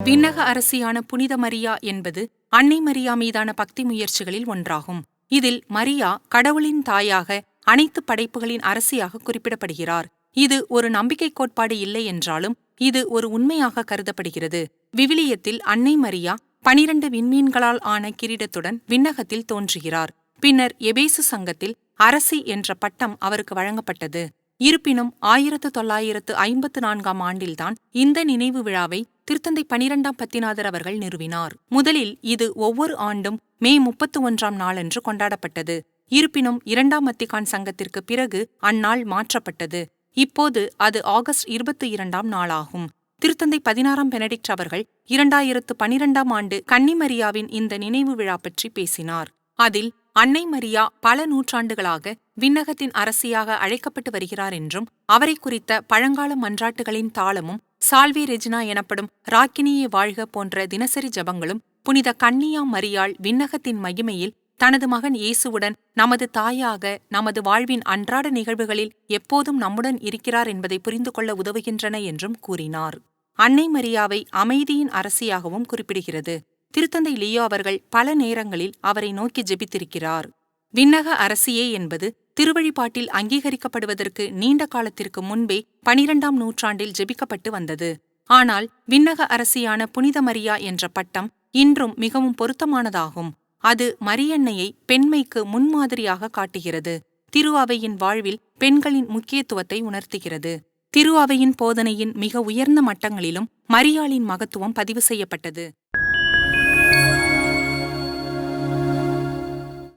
விண்ணக அரசியான புனித மரியா என்பது அன்னை மரியா மீதான பக்தி முயற்சிகளில் ஒன்றாகும். இதில் மரியா கடவுளின் தாயாக அனைத்து படைப்புகளின் அரசியாக குறிப்பிடப்படுகிறார். இது ஒரு நம்பிக்கை கோட்பாடு இல்லை என்றாலும் இது ஒரு உண்மையாக கருதப்படுகிறது. விவிலியத்தில் அன்னை மரியா பனிரண்டு விண்மீன்களால் ஆன கிரீடத்துடன் விண்ணகத்தில் தோன்றுகிறார். பின்னர் எபேசு சங்கத்தில் அரசி என்ற பட்டம் அவருக்கு வழங்கப்பட்டது. இருப்பினும் ஆயிரத்து தொள்ளாயிரத்து ஐம்பத்து நான்காம் ஆண்டில்தான் இந்த நினைவு விழாவை திருத்தந்தை பனிரெண்டாம் பத்திநாதர் அவர்கள் நிறுவினார். முதலில் இது ஒவ்வொரு ஆண்டும் மே முப்பத்து ஒன்றாம் நாளன்று கொண்டாடப்பட்டது. இருப்பினும் இரண்டாம் அத்திகான் சங்கத்திற்கு பிறகு அந்நாள் மாற்றப்பட்டது. இப்போது அது ஆகஸ்ட் இருபத்தி இரண்டாம் நாளாகும். திருத்தந்தை பதினாறாம் பெனடிக்ட் அவர்கள் இரண்டாயிரத்து பனிரெண்டாம் ஆண்டு கன்னிமரியாவின் இந்த நினைவு விழா பற்றி பேசினார். அதில் அன்னை மரியா பல நூற்றாண்டுகளாக விண்ணகத்தின் அரசியாக அழைக்கப்பட்டு வருகிறார் என்றும் அவரை குறித்த பழங்கால மன்றாட்டுகளின் தாளமும் சால்வி ரெஜினா எனப்படும் ராக்கினியே வாழ்க போன்ற தினசரி ஜபங்களும் புனித கன்னியா மரியாள் விண்ணகத்தின் மகிமையில் தனது மகன் இயேசுவுடன் நமது தாயாக நமது வாழ்வின் அன்றாட நிகழ்வுகளில் எப்போதும் நம்முடன் இருக்கிறார் என்பதை புரிந்து கொள்ள உதவுகின்றன என்றும் கூறினார். அன்னை மரியாவை அமைதியின் அரசியாகவும் குறிப்பிடுகிறது. திருத்தந்தை லியோ அவர்கள் பல நேரங்களில் அவரை நோக்கி ஜெபித்திருக்கிறார். விண்ணக அரசியே என்பது திருவழிபாட்டில் அங்கீகரிக்கப்படுவதற்கு நீண்ட காலத்திற்கு முன்பே பனிரெண்டாம் நூற்றாண்டில் ஜெபிக்கப்பட்டு வந்தது. ஆனால் விண்ணக அரசியான புனித மரியா என்ற பட்டம் இன்றும் மிகவும் பொருத்தமானதாகும். அது மரியன்னையை பெண்மைக்கு முன்மாதிரியாக காட்டுகிறது. திரு அவையின் வாழ்வில் பெண்களின் முக்கியத்துவத்தை உணர்த்துகிறது. திரு அவையின் போதனையின் மிக உயர்ந்த மட்டங்களிலும் மரியாளின் மகத்துவம் பதிவு செய்யப்பட்டது.